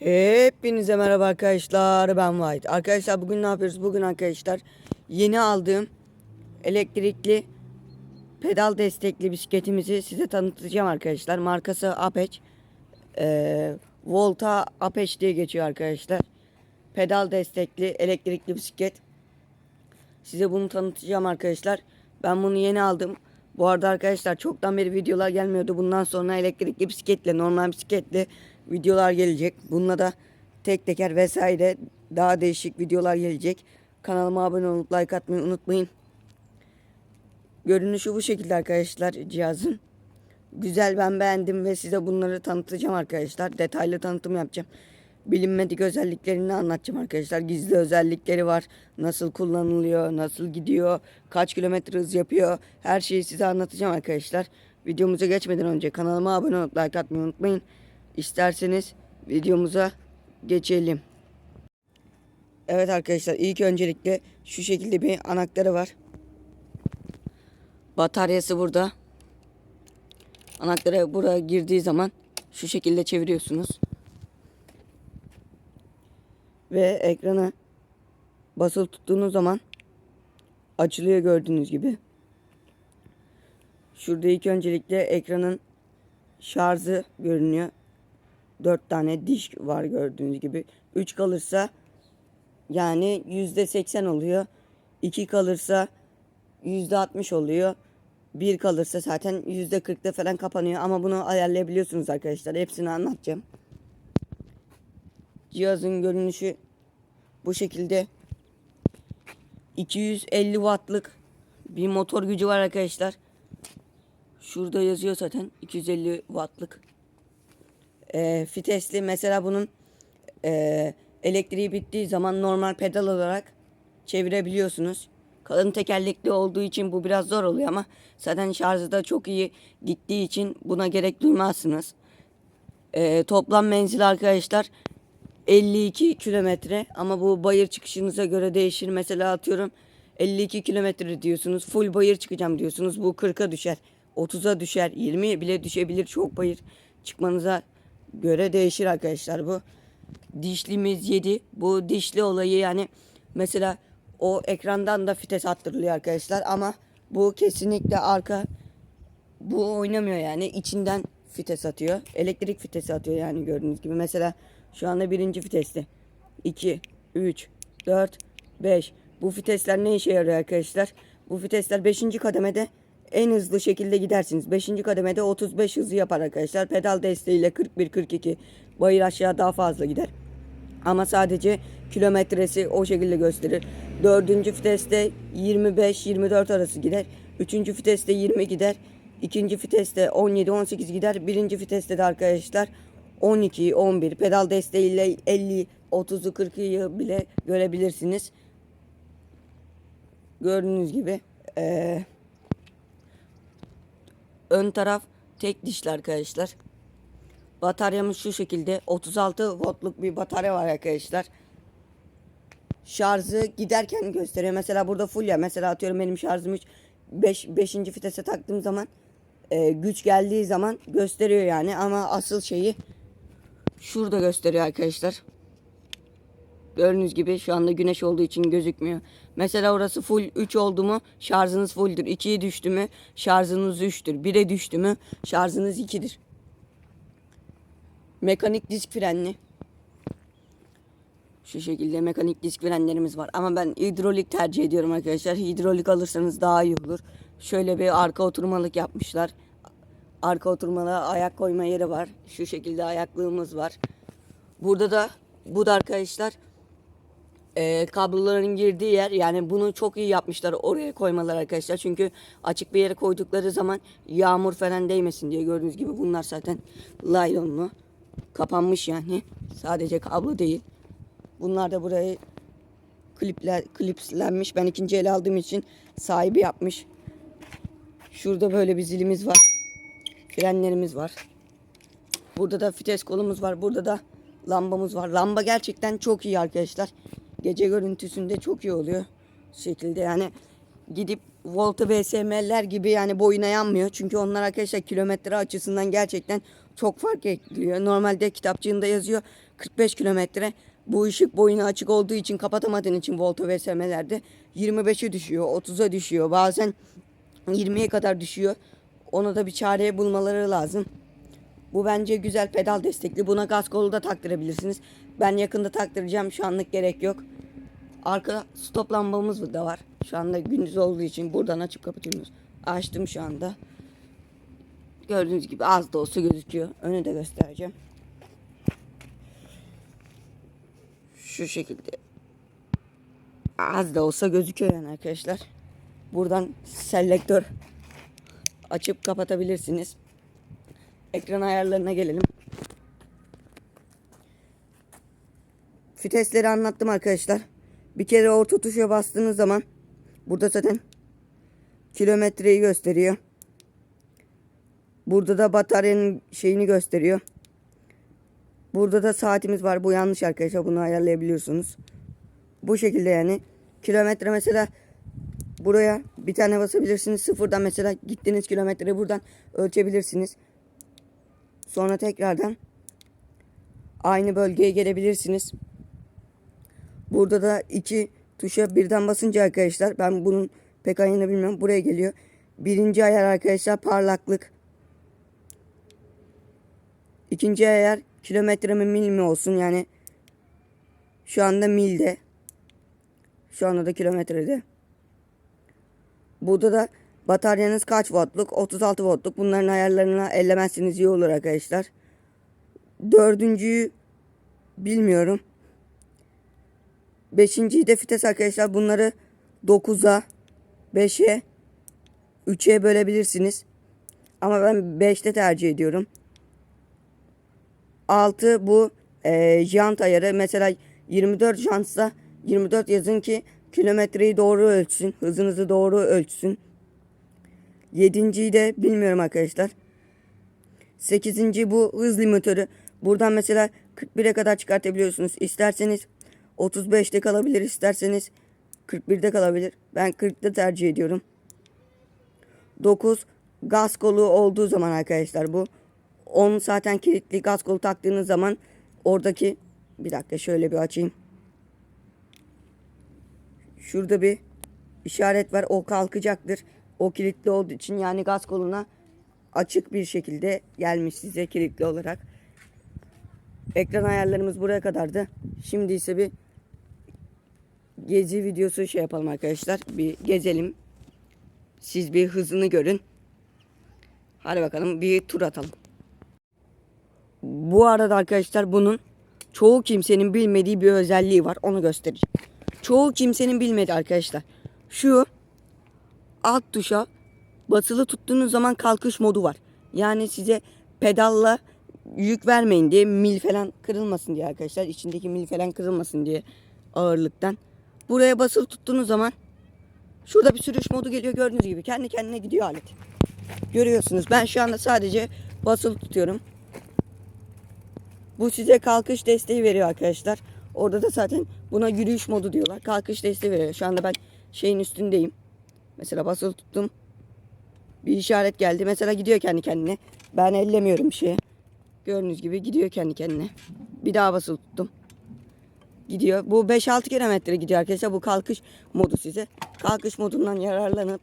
Hepinize merhaba arkadaşlar ben White. Arkadaşlar bugün ne yapıyoruz? Bugün arkadaşlar yeni aldığım elektrikli pedal destekli bisikletimizi size tanıtacağım arkadaşlar. Markası Apex. Ee, Volta Apex diye geçiyor arkadaşlar. Pedal destekli elektrikli bisiklet. Size bunu tanıtacağım arkadaşlar. Ben bunu yeni aldım. Bu arada arkadaşlar çoktan beri videolar gelmiyordu. Bundan sonra elektrikli bisikletle, normal bisikletle videolar gelecek. Bununla da tek teker vesaire daha değişik videolar gelecek. Kanalıma abone olup like atmayı unutmayın. Görünüşü bu şekilde arkadaşlar cihazın. Güzel ben beğendim ve size bunları tanıtacağım arkadaşlar. Detaylı tanıtım yapacağım. Bilinmedik özelliklerini anlatacağım arkadaşlar. Gizli özellikleri var. Nasıl kullanılıyor, nasıl gidiyor, kaç kilometre hız yapıyor. Her şeyi size anlatacağım arkadaşlar. Videomuza geçmeden önce kanalıma abone olup like atmayı unutmayın. İsterseniz videomuza geçelim. Evet arkadaşlar ilk öncelikle şu şekilde bir anahtarı var. Bataryası burada. Anahtarı buraya girdiği zaman şu şekilde çeviriyorsunuz. Ve ekranı basılı tuttuğunuz zaman açılıyor gördüğünüz gibi. Şurada ilk öncelikle ekranın şarjı görünüyor. 4 tane diş var gördüğünüz gibi. 3 kalırsa yani %80 oluyor. 2 kalırsa %60 oluyor. 1 kalırsa zaten %40'da falan kapanıyor ama bunu ayarlayabiliyorsunuz arkadaşlar. Hepsini anlatacağım. Cihazın görünüşü bu şekilde. 250 wattlık bir motor gücü var arkadaşlar. Şurada yazıyor zaten 250 wattlık. Ee, fitesli mesela bunun e, elektriği bittiği zaman normal pedal olarak çevirebiliyorsunuz. Kalın tekerlekli olduğu için bu biraz zor oluyor ama zaten şarjı da çok iyi gittiği için buna gerek duymazsınız. Ee, toplam menzil arkadaşlar 52 kilometre ama bu bayır çıkışınıza göre değişir. Mesela atıyorum 52 kilometre diyorsunuz. Full bayır çıkacağım diyorsunuz. Bu 40'a düşer. 30'a düşer. 20'ye bile düşebilir. Çok bayır çıkmanıza göre değişir arkadaşlar bu. Dişlimiz 7. Bu dişli olayı yani mesela o ekrandan da fites attırılıyor arkadaşlar ama bu kesinlikle arka bu oynamıyor yani içinden fites atıyor. Elektrik fitesi atıyor yani gördüğünüz gibi. Mesela şu anda birinci viteste. 2, 3, 4, 5. Bu vitesler ne işe yarıyor arkadaşlar? Bu vitesler 5. kademede en hızlı şekilde gidersiniz. 5. kademede 35 hızı yapar arkadaşlar. Pedal desteğiyle 41-42 bayır aşağı daha fazla gider. Ama sadece kilometresi o şekilde gösterir. Dördüncü viteste 25-24 arası gider. Üçüncü viteste 20 gider. İkinci viteste 17-18 gider. Birinci viteste de arkadaşlar 12, 11 pedal desteğiyle 50, 30'u 40'ı bile görebilirsiniz. Gördüğünüz gibi eee, ön taraf tek dişli arkadaşlar. Bataryamız şu şekilde 36 voltluk bir batarya var arkadaşlar. Şarjı giderken gösteriyor. Mesela burada full ya. Mesela atıyorum benim şarjım 3 5 5. vitese taktığım zaman e, güç geldiği zaman gösteriyor yani ama asıl şeyi şurada gösteriyor arkadaşlar. Gördüğünüz gibi şu anda güneş olduğu için gözükmüyor. Mesela orası full 3 oldu mu şarjınız fulldür. 2'ye düştü mü şarjınız 3'tür. 1'e düştü mü şarjınız 2'dir. Mekanik disk frenli. Şu şekilde mekanik disk frenlerimiz var. Ama ben hidrolik tercih ediyorum arkadaşlar. Hidrolik alırsanız daha iyi olur. Şöyle bir arka oturmalık yapmışlar. Arka oturmalığa ayak koyma yeri var. Şu şekilde ayaklığımız var. Burada da bu da arkadaşlar e, kabloların girdiği yer yani bunu çok iyi yapmışlar oraya koymalar arkadaşlar. Çünkü açık bir yere koydukları zaman yağmur falan değmesin diye gördüğünüz gibi bunlar zaten laylonlu kapanmış yani. Sadece kablo değil. Bunlar da burayı klipler klipslenmiş. Ben ikinci el aldığım için sahibi yapmış. Şurada böyle bir zilimiz var. Frenlerimiz var. Burada da vites kolumuz var. Burada da lambamız var. Lamba gerçekten çok iyi arkadaşlar. Gece görüntüsünde çok iyi oluyor. Şekilde yani gidip Volta BSM'ler gibi yani boyuna yanmıyor. Çünkü onlar arkadaşlar kilometre açısından gerçekten çok fark ekliyor. Normalde kitapçığında yazıyor 45 kilometre. Bu ışık boyunu açık olduğu için kapatamadığın için volta VSM'lerde 25'e düşüyor, 30'a düşüyor. Bazen 20'ye kadar düşüyor. Ona da bir çare bulmaları lazım. Bu bence güzel pedal destekli. Buna gaz kolu da taktırabilirsiniz. Ben yakında taktıracağım. Şu anlık gerek yok. Arka stop lambamız da var. Şu anda gündüz olduğu için buradan açıp kapatıyoruz. Açtım şu anda. Gördüğünüz gibi az da olsa gözüküyor. Önü de göstereceğim. Şu şekilde. Az da olsa gözüküyor yani arkadaşlar. Buradan selektör açıp kapatabilirsiniz. Ekran ayarlarına gelelim. Fitesleri anlattım arkadaşlar. Bir kere orta tuşa bastığınız zaman burada zaten kilometreyi gösteriyor. Burada da bataryanın şeyini gösteriyor. Burada da saatimiz var. Bu yanlış arkadaşlar. Bunu ayarlayabiliyorsunuz. Bu şekilde yani. Kilometre mesela buraya bir tane basabilirsiniz. Sıfırdan mesela gittiğiniz kilometreyi buradan ölçebilirsiniz. Sonra tekrardan aynı bölgeye gelebilirsiniz. Burada da iki tuşa birden basınca arkadaşlar ben bunun pek ayını bilmiyorum. Buraya geliyor. Birinci ayar arkadaşlar parlaklık. İkinci ayar kilometre mi mil mi olsun yani şu anda milde. Şu anda da kilometrede. Burada da bataryanız kaç voltluk? 36 voltluk. Bunların ayarlarına ellemezseniz iyi olur arkadaşlar. Dördüncüyü bilmiyorum. Beşinciyi de vites arkadaşlar. Bunları 9'a, 5'e, 3'e bölebilirsiniz. Ama ben 5'te tercih ediyorum. 6 bu e, jant ayarı. Mesela 24 jantsa 24 yazın ki kilometreyi doğru ölçsün. Hızınızı doğru ölçsün. 7.yi de bilmiyorum arkadaşlar. 8. bu hız limitörü. Buradan mesela 41'e kadar çıkartabiliyorsunuz. İsterseniz 35'te kalabilir, isterseniz 41'de kalabilir. Ben 40'ta tercih ediyorum. 9 gaz kolu olduğu zaman arkadaşlar bu. 10 zaten kilitli gaz kolu taktığınız zaman oradaki bir dakika şöyle bir açayım. Şurada bir işaret var. O kalkacaktır. O kilitli olduğu için yani gaz koluna açık bir şekilde gelmiş size kilitli olarak. Ekran ayarlarımız buraya kadardı. Şimdi ise bir gezi videosu şey yapalım arkadaşlar. Bir gezelim. Siz bir hızını görün. Hadi bakalım bir tur atalım. Bu arada arkadaşlar bunun çoğu kimsenin bilmediği bir özelliği var. Onu göstereceğim. Çoğu kimsenin bilmediği arkadaşlar. Şu alt tuşa basılı tuttuğunuz zaman kalkış modu var. Yani size pedalla yük vermeyin diye mil falan kırılmasın diye arkadaşlar. içindeki mil falan kırılmasın diye ağırlıktan. Buraya basılı tuttuğunuz zaman şurada bir sürüş modu geliyor gördüğünüz gibi. Kendi kendine gidiyor alet. Görüyorsunuz. Ben şu anda sadece basılı tutuyorum. Bu size kalkış desteği veriyor arkadaşlar. Orada da zaten buna yürüyüş modu diyorlar. Kalkış desteği veriyor. Şu anda ben şeyin üstündeyim. Mesela basılı tuttum. Bir işaret geldi. Mesela gidiyor kendi kendine. Ben ellemiyorum bir şeye. Gördüğünüz gibi gidiyor kendi kendine. Bir daha basılı tuttum. Gidiyor. Bu 5-6 kilometre gidiyor arkadaşlar. Bu kalkış modu size. Kalkış modundan yararlanıp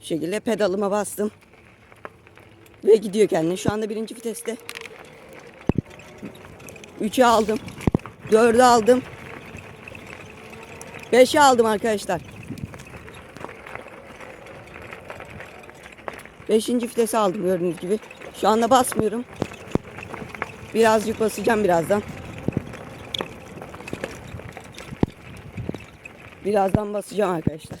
bu şekilde pedalıma bastım. Ve gidiyor kendine. Şu anda birinci viteste. 3'ü aldım. 4'ü aldım. 5'i aldım arkadaşlar. 5. vitesi aldım gördüğünüz gibi. Şu anda basmıyorum. Birazcık basacağım birazdan. Birazdan basacağım arkadaşlar.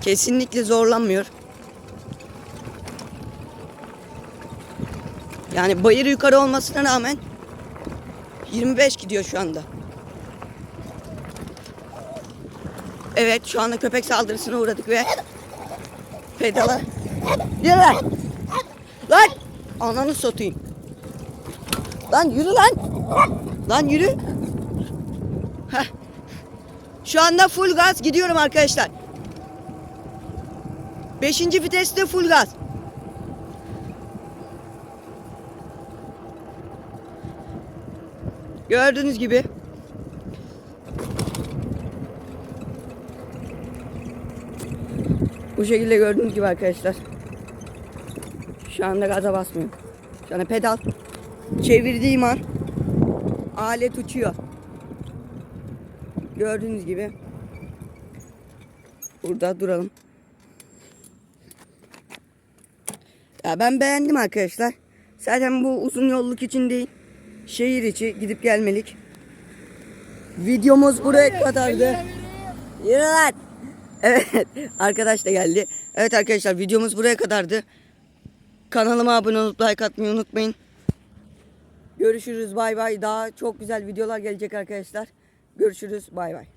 Kesinlikle zorlanmıyor. Yani bayır yukarı olmasına rağmen 25 gidiyor şu anda. Evet şu anda köpek saldırısına uğradık ve pedala yürü lan. Lan ananı satayım. Lan yürü lan. Lan yürü. Şu anda full gaz gidiyorum arkadaşlar. Beşinci viteste full gaz. Gördüğünüz gibi. Bu şekilde gördüğünüz gibi arkadaşlar. Şu anda gaza basmıyorum. Şu anda pedal çevirdiğim an alet uçuyor. Gördüğünüz gibi. Burada duralım. Ya ben beğendim arkadaşlar. Zaten bu uzun yolluk için değil. Şehir içi gidip gelmelik. Videomuz buraya kadardı. Yürü lan. Evet arkadaş da geldi. Evet arkadaşlar videomuz buraya kadardı. Kanalıma abone olup like atmayı unutmayın. Görüşürüz bay bay. Daha çok güzel videolar gelecek arkadaşlar. Görüşürüz bay bay.